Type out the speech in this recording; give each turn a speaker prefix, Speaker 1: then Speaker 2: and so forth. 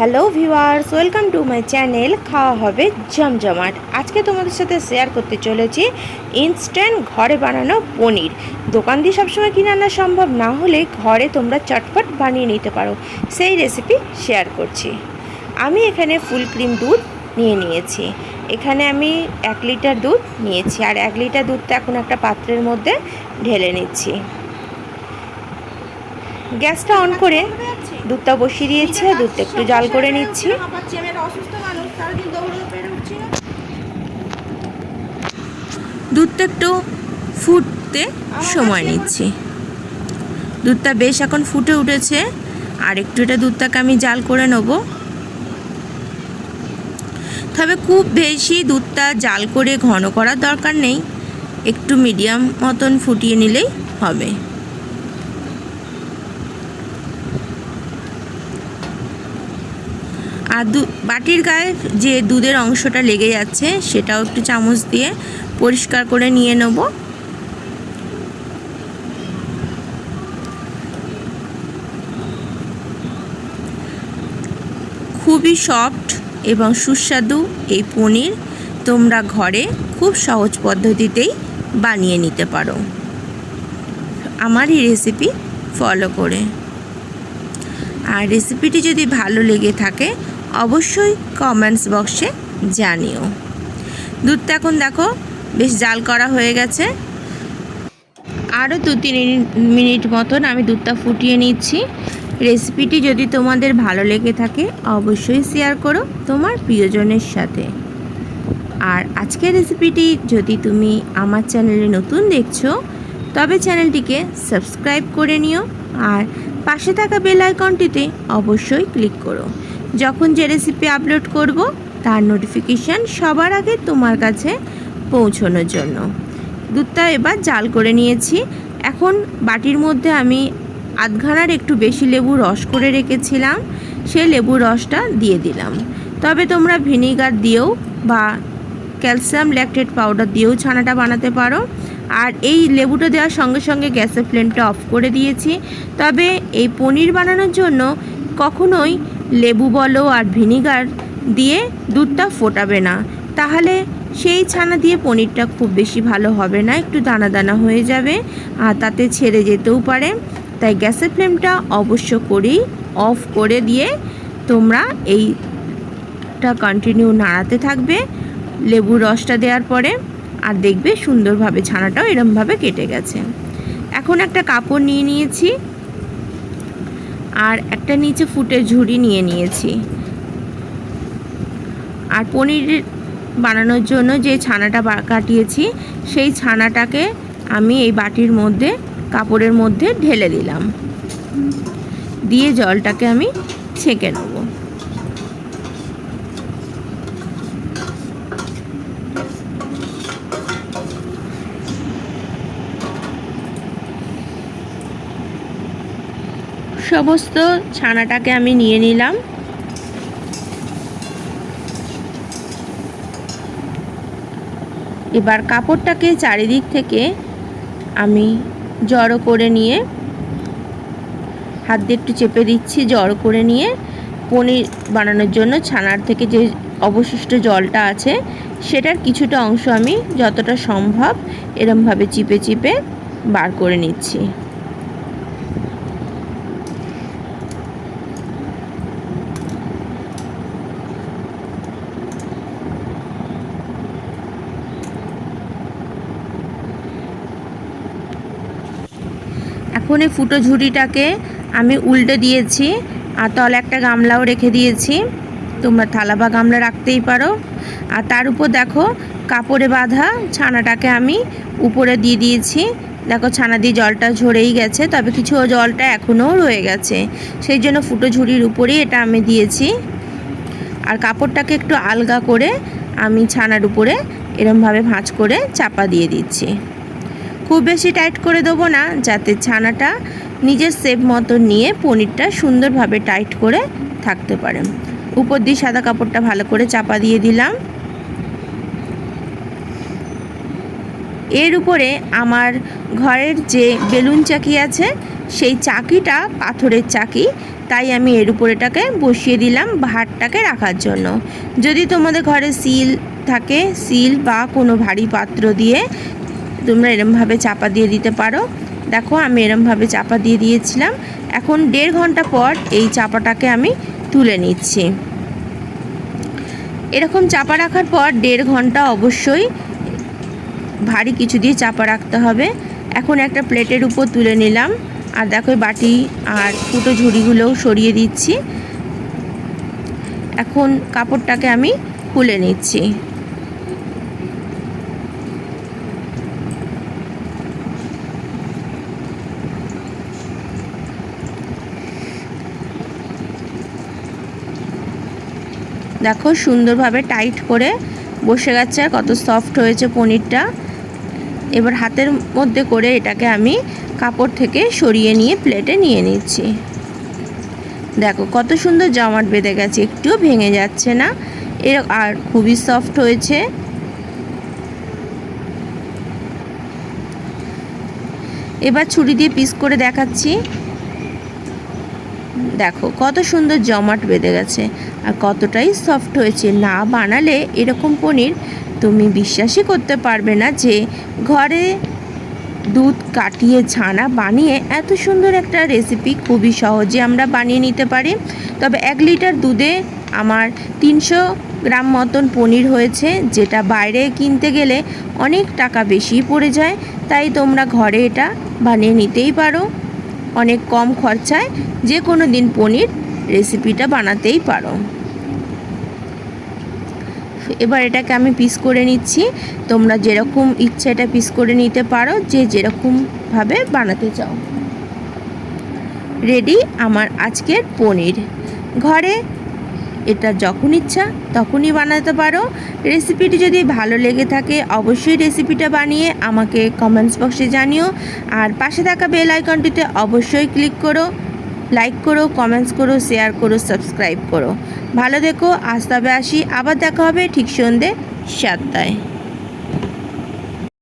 Speaker 1: Hello viewers, welcome to my channel খাওয়া হবে জমজমাট। আজকে তোমাদের সাথে শেয়ার করতে চলেছি ইনস্ট্যান্ট ঘরে বানানো পনির। দোকান দিয়ে সবসময় কিনে আনা সম্ভব না হলে ঘরে তোমরা চটপট বানিয়ে নিতে পারো। সেই রেসিপি শেয়ার করছি। আমি এখানে ফুল ক্রিম দুধ নিয়ে নিয়েছি। এখানে আমি এক লিটার দুধ নিয়েছি আর এক লিটার দুধটা এখন একটা পাত্রের মধ্যে ঢেলে নিচ্ছি। গ্যাসটা অন করে দুধটা বসিয়ে দিয়েছে, দুধটা একটু জাল করে নিচ্ছি। দুধটা একটু ফুটতে সময় নিচ্ছি। দুধটা বেশ এখন ফুটে উঠেছে, আর একটু এটা দুধটাকে আমি জাল করে নেব। তবে খুব বেশি দুধটা জাল করে ঘন করার দরকার নেই, একটু মিডিয়াম মতন ফুটিয়ে নিলেই হবে। আর দু বাটির গায়ে যে দুধের অংশটা লেগে যাচ্ছে, সেটাও একটু চামচ দিয়ে পরিষ্কার করে নিয়ে নেব। খুবই সফট এবং সুস্বাদু এই পনির তোমরা ঘরে খুব সহজ পদ্ধতিতেই বানিয়ে নিতে পারো। আমার এই রেসিপি ফলো করে। আর রেসিপিটি যদি ভালো লেগে থাকে অবশ্যই কমেন্টস বক্সে জানিও। দুধটা এখন দেখো, বেশ জাল করা হয়ে গেছে। আরও দু তিন মিনিট মতন আমি দুধটা ফুটিয়ে নিচ্ছি। রেসিপিটি যদি তোমাদের ভালো লেগে থাকে, অবশ্যই শেয়ার করো তোমার প্রিয়জনের সাথে। আর আজকের রেসিপিটি যদি তুমি আমার চ্যানেলে নতুন দেখছ, তবে চ্যানেলটিকে সাবস্ক্রাইব করে নিও। আর পাশে থাকা বেল আইকনটিতে অবশ্যই ক্লিক করো। যখন যে রেসিপি আপলোড করব, তার নোটিফিকেশান সবার আগে তোমার কাছে পৌঁছানোর জন্য। দুধটা এবার জাল করে নিয়েছি। এখন বাটির মধ্যে আমি আধঘানার একটু বেশি লেবু রস করে রেখেছিলাম। সেই লেবুর রসটা দিয়ে দিলাম। তবে তোমরা ভিনিগার দিয়েও বা ক্যালসিয়াম ল্যাকটেড পাউডার দিয়েও ছানাটা বানাতে পারো। আর এই লেবুটা দেওয়ার সঙ্গে সঙ্গে গ্যাসের ফ্লেমটা অফ করে দিয়েছি। তবে এই পনির বানানোর জন্য কখনোই লেবু বলো আর ভিনিগার দিয়ে দুধটা ফোটাবে না। তাহলে সেই ছানা দিয়ে পনিরটা খুব বেশি ভালো হবে না, একটু দানা দানা হয়ে যাবে আর তাতে ছেড়ে যেতেও পারে। তাই গ্যাসের ফ্লেমটা অবশ্য করেই অফ করে দিয়ে তোমরা এইটা কন্টিনিউ নাড়াতে থাকবে লেবুর রসটা দেওয়ার পরে। আর দেখবে সুন্দরভাবে ছানাটাও এরমভাবে কেটে গেছে। এখন একটা কাপড় নিয়ে নিয়েছি। আর একটা নিচে ফুটে ঝুড়ি নিয়ে নিয়েছি। আর পনির বানানোর জন্য যে ছানাটা কাটিয়েছি, সেই ছানাটাকে আমি এই বাটির মধ্যে, কাপড়ের মধ্যে ঢেলে দিলাম। দিয়ে জলটাকে আমি ছেঁকে নেব। সমস্ত ছানাটাকে আমি নিয়ে নিলাম। এবার কাপড়টাকে চারিদিক থেকে আমি জড়ো করে নিয়ে, হাত দিয়ে একটু চেপে দিচ্ছি, জড়ো করে নিয়ে, পনির বানানোর জন্য ছানার থেকে যে অবশিষ্ট জলটা আছে, সেটার কিছুটা অংশ আমি যতটা সম্ভব এরমভাবে চিপে চিপে বার করে নিচ্ছি। এখন এই ফুটো ঝুড়িটাকে আমি উল্টে দিয়েছি, আর তলে একটা গামলাও রেখে দিয়েছি। তোমরা থালা বা গামলা রাখতেই পারো। আর তার উপর দেখো, কাপড়ে বাঁধা ছানাটাকে আমি উপরে দিয়ে দিয়েছি। দেখো, ছানা দিয়ে জলটা ঝরেই গেছে, তবে কিছু জলটা এখনও রয়ে গেছে। সেই জন্য ফুটো ঝুড়ির উপরেই এটা আমি দিয়েছি। আর কাপড়টাকে একটু আলগা করে আমি ছানার উপরে এরমভাবে ভাঁজ করে চাপা দিয়ে দিচ্ছি। খুব বেশি টাইট করে দেবো না, যাতে ছানাটা নিজের সেপ মতো নিয়ে পনিরটা সুন্দরভাবে টাইট করে থাকতে পারে। উপর দিয়ে সাদা কাপড়টা ভালো করে চাপা দিয়ে দিলাম। এর উপরে আমার ঘরের যে বেলুন চাকি আছে, সেই চাকিটা পাথরের চাকি, তাই আমি এর উপরেটাকে বসিয়ে দিলাম ভাতটাকে রাখার জন্য। যদি তোমাদের ঘরে সিল থাকে সিল বা কোনো ভারী পাত্র দিয়ে তোমরা এরমভাবে চাপা দিয়ে দিতে পারো। দেখো, আমি এরমভাবে চাপা দিয়ে দিয়েছিলাম। এখন দেড় ঘণ্টা পর এই চাপাটাকে আমি তুলে নিচ্ছি। এরকম চাপা রাখার পর দেড় ঘণ্টা অবশ্যই ভারী কিছু দিয়ে চাপা রাখতে হবে। এখন একটা প্লেটের উপর তুলে নিলাম। আর দেখো বাটি আর ফুটো ঝুড়িগুলোও সরিয়ে দিচ্ছি। এখন কাপড়টাকে আমি খুলে নিচ্ছি। দেখো, সুন্দরভাবে টাইট করে বসে গেছে, কত সফট হয়েছে পনিরটা। এবার হাতের মধ্যে করে এটাকে আমি কাপড় থেকে সরিয়ে নিয়ে প্লেটে নিয়ে নিচ্ছি। দেখো, কত সুন্দর জমাট বেঁধে গেছে, একটুও ভেঙে যাচ্ছে না। এর আর খুবই সফট হয়েছে। এবার ছুরি দিয়ে পিস করে দেখাচ্ছি। দেখো, কত সুন্দর জমাট বেঁধে গেছে আর কতটাই সফট হয়েছে। না বানালে এরকম পনির তুমি বিশ্বাসই করতে পারবে না যে ঘরে দুধ কাটিয়ে ছানা বানিয়ে এত সুন্দর একটা রেসিপি খুবই সহজে আমরা বানিয়ে নিতে পারি। তবে এক লিটার দুধে আমার তিনশো গ্রাম মতন পনির হয়েছে, যেটা বাইরে কিনতে গেলে অনেক টাকা বেশি পড়ে যায়, তাই তোমরা ঘরে এটা বানিয়ে নিতেই পারো। অনেক কম খরচায় যে কোনো দিন পনির রেসিপিটা বানাতেই পারো। এবার এটাকে আমি পিস করে নিচ্ছি। তোমরা যেরকম ইচ্ছা এটা পিস করে নিতে পারো, যে যেরকমভাবে বানাতে চাও। রেডি আমার আজকের পনির। ঘরে এটা যখন ইচ্ছা তখনই বানাতে পারো। রেসিপিটি যদি ভালো লেগে থাকে অবশ্যই রেসিপিটা বানিয়ে আমাকে কমেন্টস বক্সে জানিও। আর পাশে থাকা বেল আইকনটিতে অবশ্যই ক্লিক করো লাইক করো কমেন্টস করো শেয়ার করো সাবস্ক্রাইব করো। ভালো দেখো আজ তবে আসি, আবার দেখা হবে ঠিক সন্ধ্যে সাতটায়।